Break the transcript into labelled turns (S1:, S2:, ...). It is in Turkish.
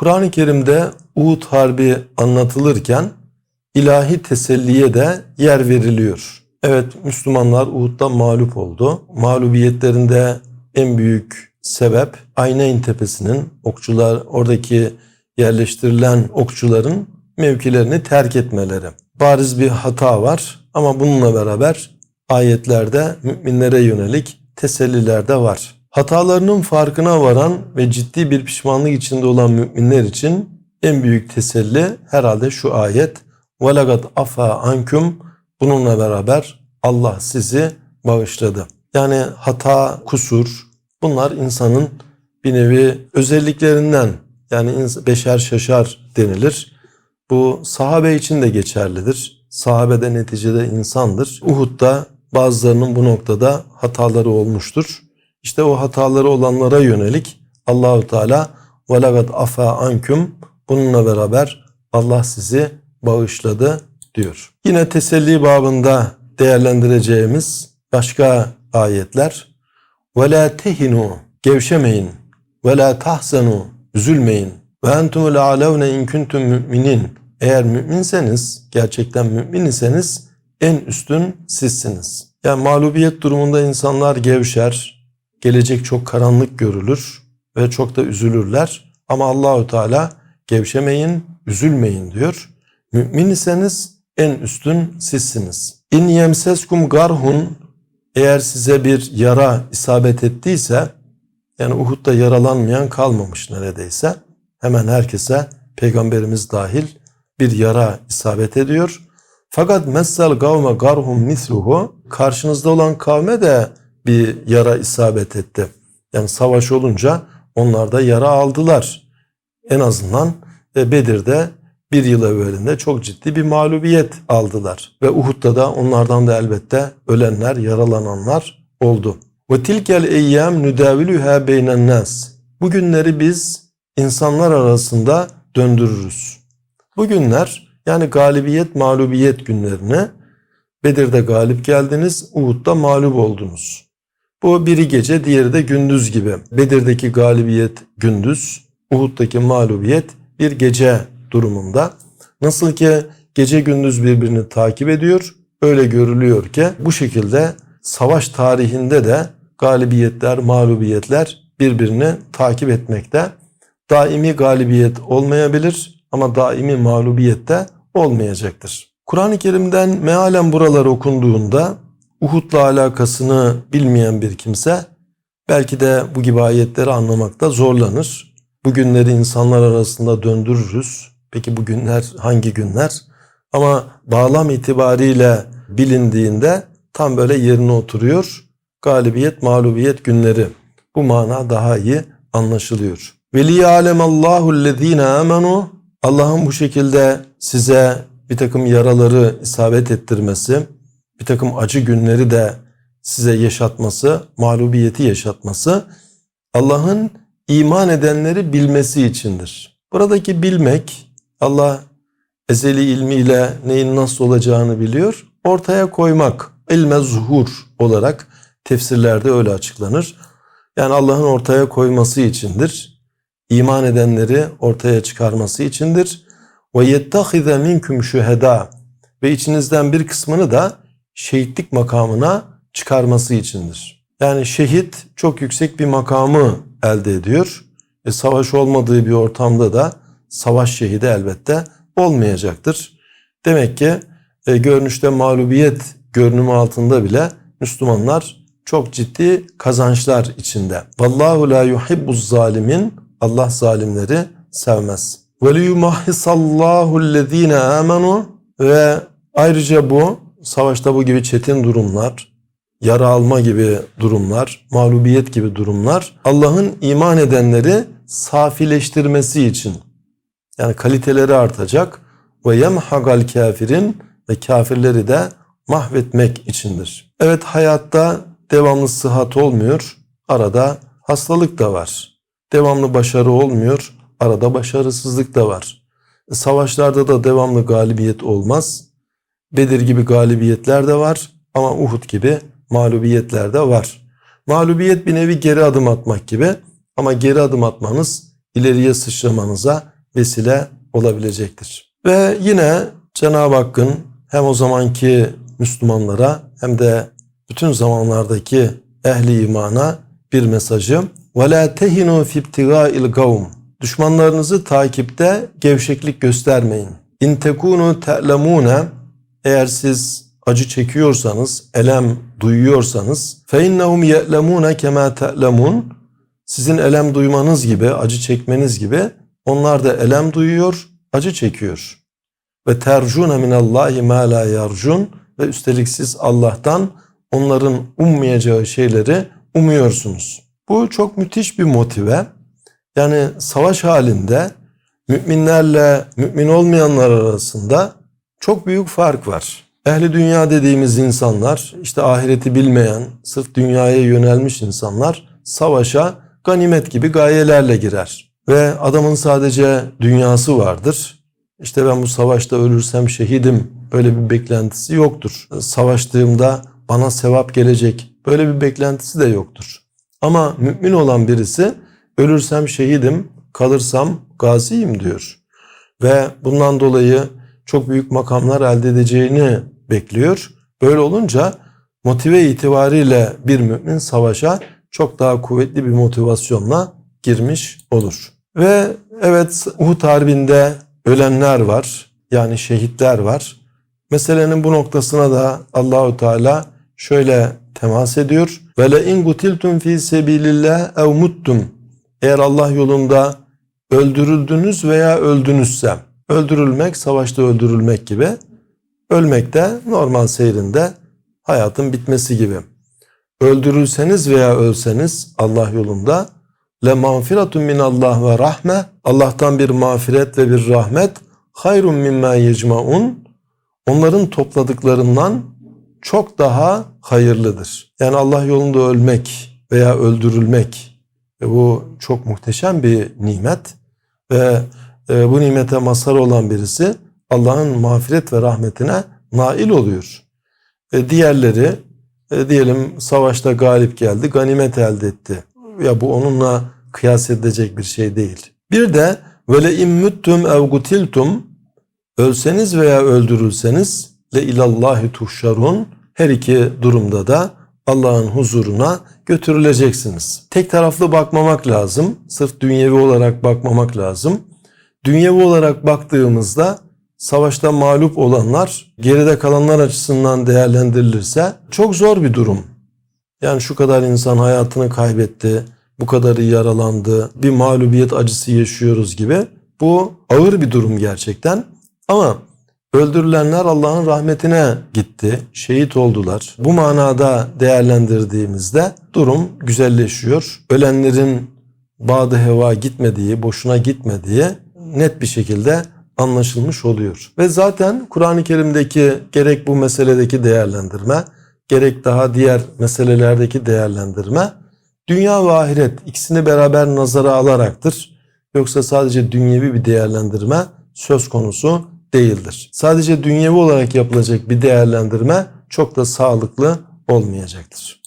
S1: Kur'an-ı Kerim'de Uhud Harbi anlatılırken ilahi teselliye de yer veriliyor. Evet Müslümanlar Uhud'da mağlup oldu. Mağlubiyetlerinde en büyük sebep Ayneyn Tepesi'nin okçular oradaki yerleştirilen okçuların mevkilerini terk etmeleri. Bariz bir hata var ama bununla beraber ayetlerde müminlere yönelik teselliler de var. Hatalarının farkına varan ve ciddi bir pişmanlık içinde olan müminler için en büyük teselli herhalde şu ayet. وَلَقَدْ afa ankum Bununla beraber Allah sizi bağışladı. Yani hata, kusur bunlar insanın bir nevi özelliklerinden yani beşer şaşar denilir. Bu sahabe için de geçerlidir. Sahabe de neticede insandır. Uhud'da bazılarının bu noktada hataları olmuştur. İşte o hataları olanlara yönelik Allahu Teala velagat afa anküm bununla beraber Allah sizi bağışladı diyor. Yine teselli babında değerlendireceğimiz başka ayetler ve la tehinu gevşemeyin ve la tahzenu üzülmeyin ve entumul alevne in kuntum müminin eğer müminseniz gerçekten mümin iseniz en üstün sizsiniz. Yani mağlubiyet durumunda insanlar gevşer, gelecek çok karanlık görülür ve çok da üzülürler. Ama Allahü Teala gevşemeyin, üzülmeyin diyor. Mümin iseniz en üstün sizsiniz. İn yemseskum garhun eğer size bir yara isabet ettiyse yani Uhud'da yaralanmayan kalmamış neredeyse. Hemen herkese peygamberimiz dahil bir yara isabet ediyor. Fakat messel gavme garhum misluhu karşınızda olan kavme de bir yara isabet etti. Yani savaş olunca onlar da yara aldılar. En azından Bedir'de bir yıl evvelinde çok ciddi bir mağlubiyet aldılar. Ve Uhud'da da onlardan da elbette ölenler, yaralananlar oldu. Tilkel eyyam nüdavilüha beynen nas. Bu günleri biz insanlar arasında döndürürüz. Bu günler yani galibiyet mağlubiyet günlerini Bedir'de galip geldiniz, Uhud'da mağlup oldunuz. Bu biri gece, diğeri de gündüz gibi. Bedir'deki galibiyet gündüz, Uhud'daki mağlubiyet bir gece durumunda. Nasıl ki gece gündüz birbirini takip ediyor, öyle görülüyor ki bu şekilde savaş tarihinde de galibiyetler, mağlubiyetler birbirini takip etmekte. Daimi galibiyet olmayabilir ama daimi mağlubiyet de olmayacaktır. Kur'an-ı Kerim'den mealen buralar okunduğunda Uhud'la alakasını bilmeyen bir kimse belki de bu gibi ayetleri anlamakta zorlanır. Bu günleri insanlar arasında döndürürüz. Peki bu günler hangi günler? Ama bağlam itibariyle bilindiğinde tam böyle yerine oturuyor. Galibiyet, mağlubiyet günleri. Bu mana daha iyi anlaşılıyor. Veli alemallahu lezine amenu Allah'ın bu şekilde size bir takım yaraları isabet ettirmesi, bir takım acı günleri de size yaşatması, mağlubiyeti yaşatması Allah'ın iman edenleri bilmesi içindir. Buradaki bilmek Allah ezeli ilmiyle neyin nasıl olacağını biliyor. Ortaya koymak, ilme zuhur olarak tefsirlerde öyle açıklanır. Yani Allah'ın ortaya koyması içindir. İman edenleri ortaya çıkarması içindir. Ve yettehize minkum şüheda ve içinizden bir kısmını da şehitlik makamına çıkarması içindir. Yani şehit çok yüksek bir makamı elde ediyor. E, savaş olmadığı bir ortamda da savaş şehidi elbette olmayacaktır. Demek ki e, görünüşte mağlubiyet görünümü altında bile Müslümanlar çok ciddi kazançlar içinde. Vallahu la yuhibbuz zalimin Allah zalimleri sevmez. Ve liyumahhisallahu allazina amenu ve ayrıca bu savaşta bu gibi çetin durumlar, yara alma gibi durumlar, mağlubiyet gibi durumlar Allah'ın iman edenleri safileştirmesi için yani kaliteleri artacak ve yemhagal kafirin ve kafirleri de mahvetmek içindir. Evet hayatta devamlı sıhhat olmuyor. Arada hastalık da var. Devamlı başarı olmuyor. Arada başarısızlık da var. Savaşlarda da devamlı galibiyet olmaz. Bedir gibi galibiyetler de var ama Uhud gibi mağlubiyetler de var. Mağlubiyet bir nevi geri adım atmak gibi ama geri adım atmanız ileriye sıçramanıza vesile olabilecektir. Ve yine Cenab-ı Hakk'ın hem o zamanki Müslümanlara hem de bütün zamanlardaki ehli imana bir mesajı وَلَا تَهِنُوا فِي ابْتِغَاءِ الْقَوْمِ Düşmanlarınızı takipte gevşeklik göstermeyin. İn tekunu te'lemune eğer siz acı çekiyorsanız, elem duyuyorsanız innehum ye'lemune kema te'lemun sizin elem duymanız gibi, acı çekmeniz gibi onlar da elem duyuyor, acı çekiyor. Ve tercune minallahi ma la yarcun ve üstelik siz Allah'tan onların ummayacağı şeyleri umuyorsunuz. Bu çok müthiş bir motive. Yani savaş halinde müminlerle mümin olmayanlar arasında çok büyük fark var. Ehli dünya dediğimiz insanlar, işte ahireti bilmeyen, sırf dünyaya yönelmiş insanlar savaşa ganimet gibi gayelerle girer. Ve adamın sadece dünyası vardır. İşte ben bu savaşta ölürsem şehidim. Böyle bir beklentisi yoktur. Savaştığımda bana sevap gelecek. Böyle bir beklentisi de yoktur. Ama mümin olan birisi ölürsem şehidim, kalırsam gaziyim diyor. Ve bundan dolayı çok büyük makamlar elde edeceğini bekliyor. Böyle olunca motive itibariyle bir mümin savaşa çok daha kuvvetli bir motivasyonla girmiş olur. Ve evet Uhud Harbi'nde ölenler var. Yani şehitler var. Meselenin bu noktasına da Allahu Teala şöyle temas ediyor. Ve le in gutiltum fi sebilillah ev muttum. Eğer Allah yolunda öldürüldünüz veya öldünüzse, öldürülmek savaşta öldürülmek gibi, ölmek de normal seyrinde hayatın bitmesi gibi. Öldürülseniz veya ölseniz Allah yolunda. Le mağfiretun min Allah ve rahme. Allah'tan bir mağfiret ve bir rahmet. Hayrun mimma yecmaun. Onların topladıklarından çok daha hayırlıdır. Yani Allah yolunda ölmek veya öldürülmek. Ve bu çok muhteşem bir nimet. Ve e, bu nimete mazhar olan birisi Allah'ın mağfiret ve rahmetine nail oluyor. Diğerleri e, diyelim savaşta galip geldi, ganimet elde etti. Ya bu onunla kıyas edilecek bir şey değil. Bir de böyle immuttum ev gutiltum ölseniz veya öldürülseniz le ilallahi tuhşarun her iki durumda da Allah'ın huzuruna götürüleceksiniz. Tek taraflı bakmamak lazım. Sırf dünyevi olarak bakmamak lazım. Dünyevi olarak baktığımızda savaşta mağlup olanlar geride kalanlar açısından değerlendirilirse çok zor bir durum. Yani şu kadar insan hayatını kaybetti, bu kadarı yaralandı, bir mağlubiyet acısı yaşıyoruz gibi. Bu ağır bir durum gerçekten. Ama öldürülenler Allah'ın rahmetine gitti, şehit oldular. Bu manada değerlendirdiğimizde durum güzelleşiyor. Ölenlerin bağdı heva gitmediği, boşuna gitmediği net bir şekilde anlaşılmış oluyor. Ve zaten Kur'an-ı Kerim'deki gerek bu meseledeki değerlendirme, gerek daha diğer meselelerdeki değerlendirme dünya ve ahiret ikisini beraber nazara alaraktır. Yoksa sadece dünyevi bir değerlendirme söz konusu değildir. Sadece dünyevi olarak yapılacak bir değerlendirme çok da sağlıklı olmayacaktır.